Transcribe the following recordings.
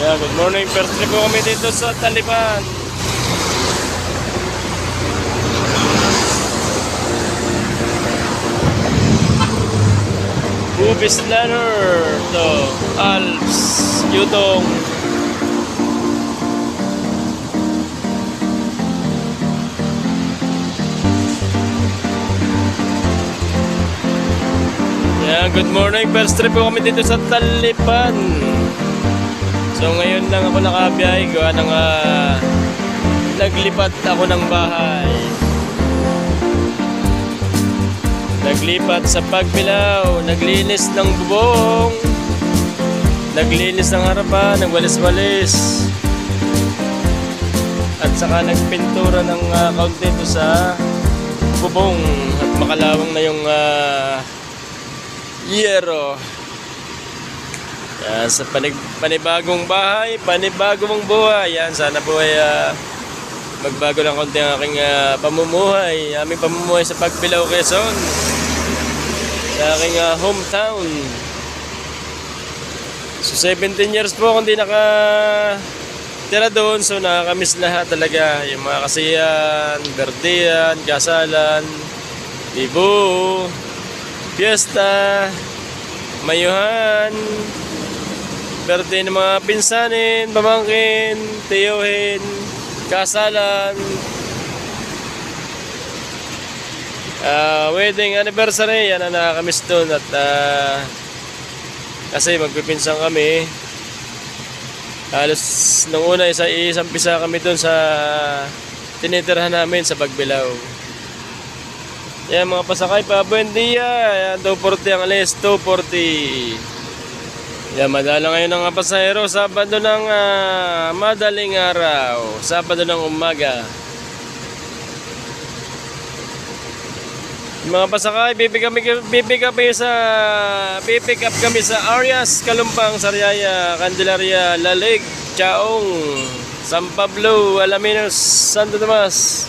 Yeah, good morning. First trip po kami dito sa Taliban. Bubis Ladder to Alps Yutong Yeah, good morning. First trip po kami dito sa Taliban. So ngayon lang ako nakabiyahe gawa ng ah, naglipat ako ng bahay. Naglipat sa pagbilaw, naglinis ng bubong, naglinis ng harapan, nagwalis-walis. At saka nagpintura ng uh, kaunti ito sa bubong at makalawang na yung ah, yero. Yan, sa panig, panibagong bahay, panibagong buhay. Yan, sana po ay ah, magbago lang konti ang aking ah, pamumuhay. Aming pamumuhay sa Pagbilao, Quezon. Sa aking ah, hometown. So 17 years po akong di naka tira doon. So nakakamiss lahat talaga. Yung mga kasiyan, berdiyan, kasalan, bibo, fiesta, mayuhan, birthday ng mga pinsanin, pamangkin, tiyuhin, kasalan, ah, wedding anniversary, yan ang nakakamiss doon at ah, kasi magpipinsan kami. Halos nung una isa isang pisa kami doon sa tinitirhan namin sa Pagbilao. Yan mga pasakay pa buen dia yan 240 ang alis 240 yan madala ngayon ng mga pasahero Sabado ng ah, madaling araw Sabado ng umaga Mga pasakay, pipick up, pipick up sa pipick up kami sa Arias, Kalumpang, Sariaya, Candelaria, Lalig, Chaong, San Pablo, Alaminos, Santo Tomas.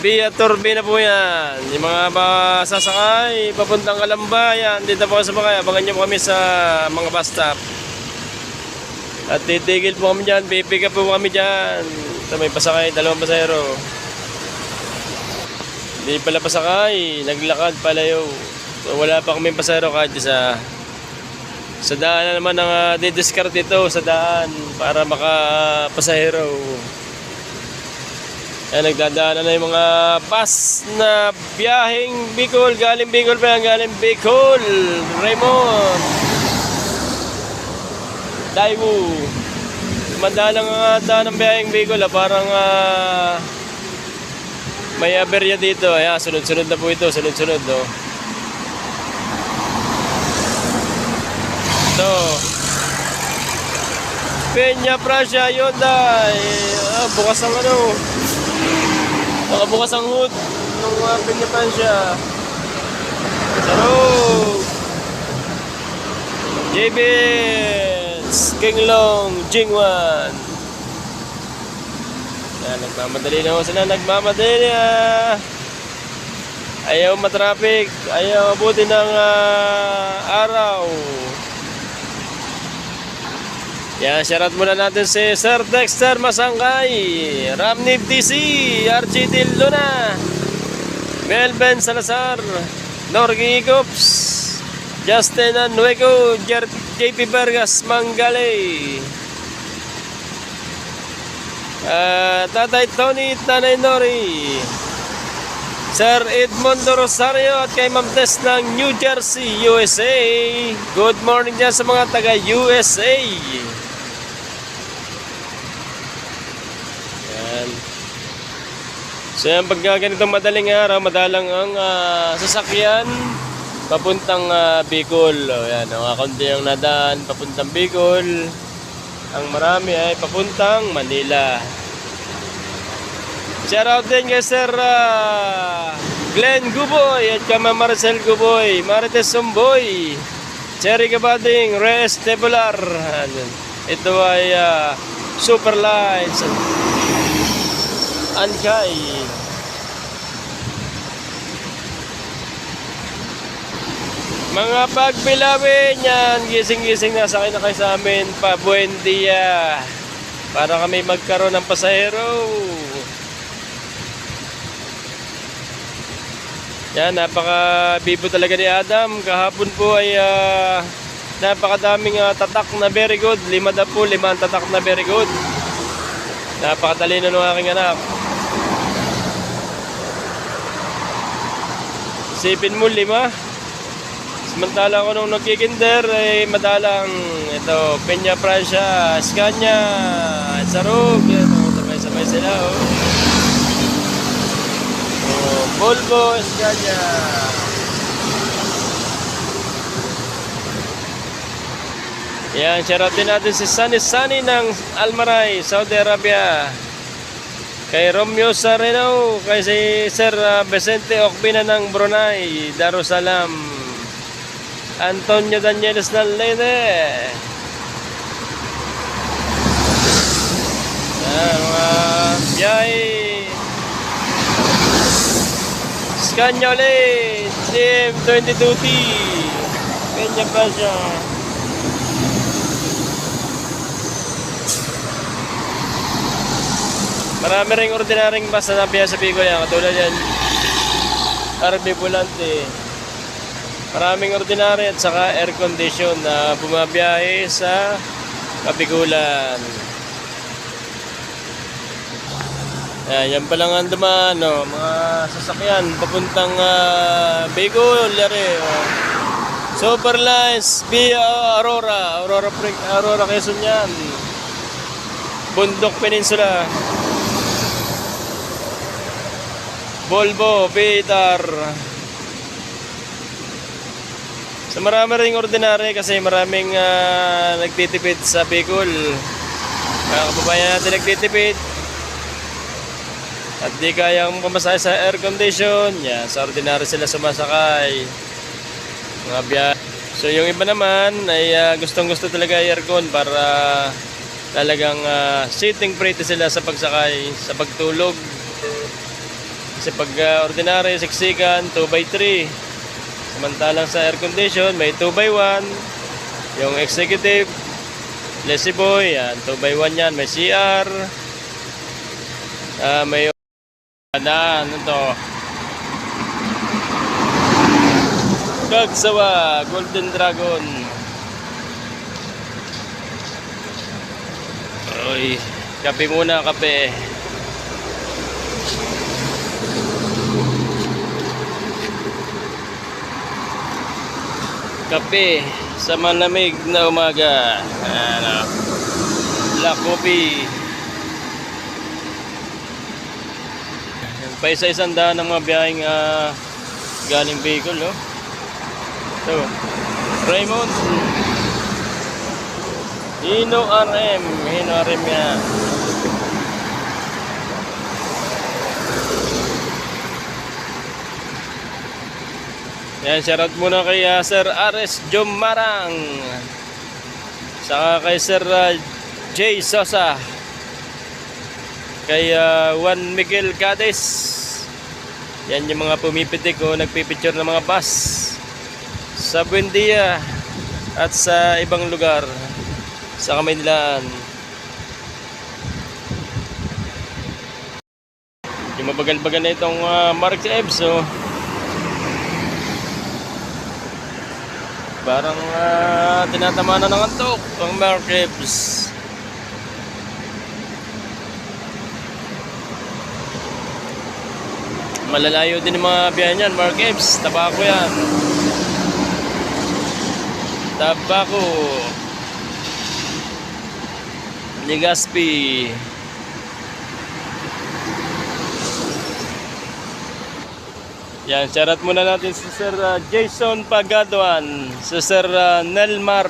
Via Turbina po yan. Yung mga ba sasakay, papuntang Kalamba, yan. Dito po sa mga, abangan nyo po kami sa mga bus stop. At titigil po kami dyan, pipick po kami dyan. Ito may pasakay, dalawang pasahero. Hindi pala pasakay, naglakad palayo. So, wala pa kaming pasahero kahit isa. Sa daan na naman ang uh, didiscard ito sa daan para makapasahero. Ayan, nagdadaanan na yung mga bus na biyaheng Bicol. Galing Bicol pa yan, galing Bicol. Raymond. Daewoo. Madalang ang uh, daan ng biyaheng Bicol. Ah, parang ah, may aberya dito. Ayan, sunod-sunod na po ito. Sunod-sunod, no. Ito. Peña Prasya Hyundai. Ah, bukas ang ano. Nakabukas ang hood ng uh, Peña Prasya. Sarog. JB's Kinglong Jingwan. Yan, nagmamadali na ako sila. Nagmamadali na. Ayaw matraffic. Ayaw mabuti ng ah, araw. Yan, shoutout muna natin si Sir Dexter Masangkay, Ramnib TC, RG Del Luna, Melvin Salazar, Norgi Ikops, Justin Anueco, JP Vargas Mangalay, Ah, Tatay Tony, Tanay Nori, Sir Edmondo Rosario at kay Ma'am Tess ng New Jersey, USA. Good morning dyan sa mga taga USA. So yan, pagka ganitong madaling araw, madalang ang ah, sasakyan papuntang ah, Bicol. O, yan, ang kaunti ang nadaan papuntang Bicol. Ang marami ay papuntang Manila. Shout out din kay Sir ah, Glenn Guboy at kay Ma'am Marcel Guboy, Marites Sumboy, Cherry Gabading, Reyes Tebular. Ito ay ah, Super Lights Ankay. Mga pagbilawin yan, gising-gising na sakay na kayo sa amin pa buen. Para kami magkaroon ng pasahero. Yan, napaka bibo talaga ni Adam. Kahapon po ay ah, napakadaming ah, tatak na very good. Lima na po, lima ang tatak na very good. Napakatalino ng aking anak. Isipin mo, lima. Samantala ko nung nagkikinder, ay madalang ito, Peña Francia, Scania, Sarug, ito, sabay-sabay sila, oh. oh Volvo, Scania. Yan, shoutout din natin si Sunny Sunny ng Almaray, Saudi Arabia. Kay Romeo Sareno, kay si Sir uh, Vicente Okbina ng Brunei, Darussalam. Antonio Danieles ng Leyte. Yan, mga biyahe. Scania ulit, CM22T. Kanya pa siya. Marami ring ordinaryong bus na nabiya sa Bicol yan. Katulad yan. RB Volante. Maraming ordinary at saka air condition na bumabiyahe sa Kabigulan. Yan, yan pa lang ang dumaan, no? mga sasakyan papuntang uh, Bicol, yari. Oh. Superlines via Aurora, Aurora, Pre- Aurora Quezon yan. Bundok Peninsula. Volvo, Vitar. So marami ring ordinary kasi maraming ah, nagtitipid sa Bicol. Mga kababayan natin nagtitipid. At di kayang pumasakay sa air condition. Yan, sa ordinary sila sumasakay. Mga biya. So yung iba naman ay ah, gustong gusto talaga aircon para talagang ah, sitting pretty sila sa pagsakay, sa pagtulog. Kasi pag uh, ordinary, siksikan, 2x3. Samantalang sa air condition, may 2x1. Yung executive, lazy boy, yan, 2x1 yan. May CR. Ah, may daan, ano to? Gagsawa, Golden Dragon. Uy, kape muna, kape. kape sa malamig na umaga. Ano? Black coffee. Pa isa-isang daan ng mga biyaheng ah, galing Bicol, oh. Ito. Raymond. Hino RM. Hino RM yan. Yan, shoutout muna kay ah, Sir Ares Jomarang. Saka kay Sir ah, Jay Sosa. Kay ah, Juan Miguel Cades. Yan yung mga pumipitik o nagpipicture ng mga bus. Sa Buendia at sa ibang lugar. Sa Kamaynilaan. Yung mabagal-bagal na itong uh, Mark Ebbs, oh. Parang uh, tinatama na ng antok ang Merkebs. Malalayo din yung mga biyahe niyan, Merkebs. Tabako yan. Tabako. Ligaspi. Yan, shoutout muna natin si Sir uh, Jason Pagaduan, si Sir uh, Nelmar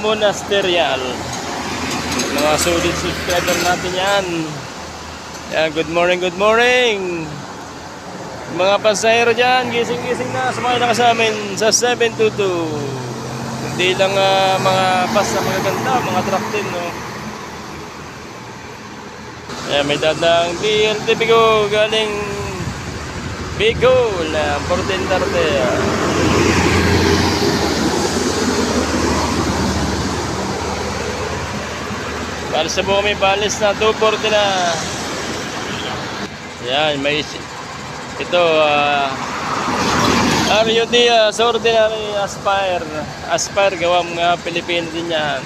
Monasterial. Mga solid subscriber natin yan. Yan, good morning, good morning. Mga pasahero dyan, gising-gising na, sumakay na ka sa amin sa 722. Hindi lang uh, mga bus na magaganda, mga truck din, no? Yan, may dadang BLTV ko galing Big goal, uh, 14 Para sa bumi, balis na 240 na. Yan, may ito uh, RUD uh, sa ordinary Aspire. Aspire gawang uh, Pilipino din yan.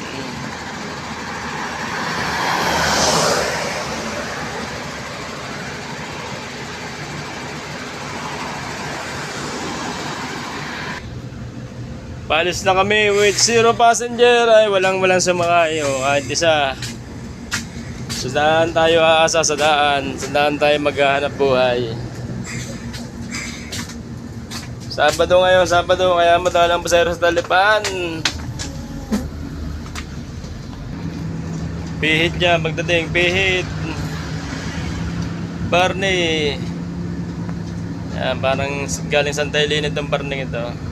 Palis na kami with zero passenger. Ay, walang walang sumakay. O, kahit isa. Sa daan tayo aasa sa daan. Sa tayo maghahanap buhay. Sabado ngayon, Sabado. Kaya madalang pasero sa talipan. Pihit niya, magdating. Pihit. Barney. Yan, parang galing Santa Elena itong Barney ito.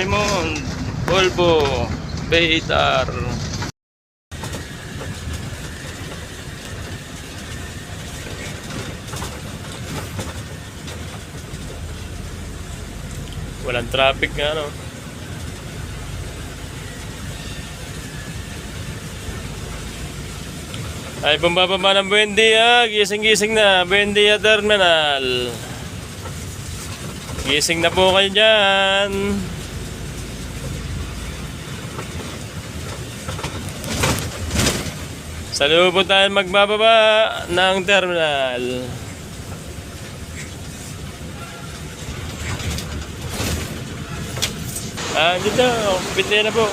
Raymond Volvo Beitar Walang traffic nga no Ay, bumbababa ng Buendia. Gising-gising na. Buendia Terminal. Gising na po kayo dyan. Sa loob tayo magbababa ng terminal. Ah, dito. Pinte na po.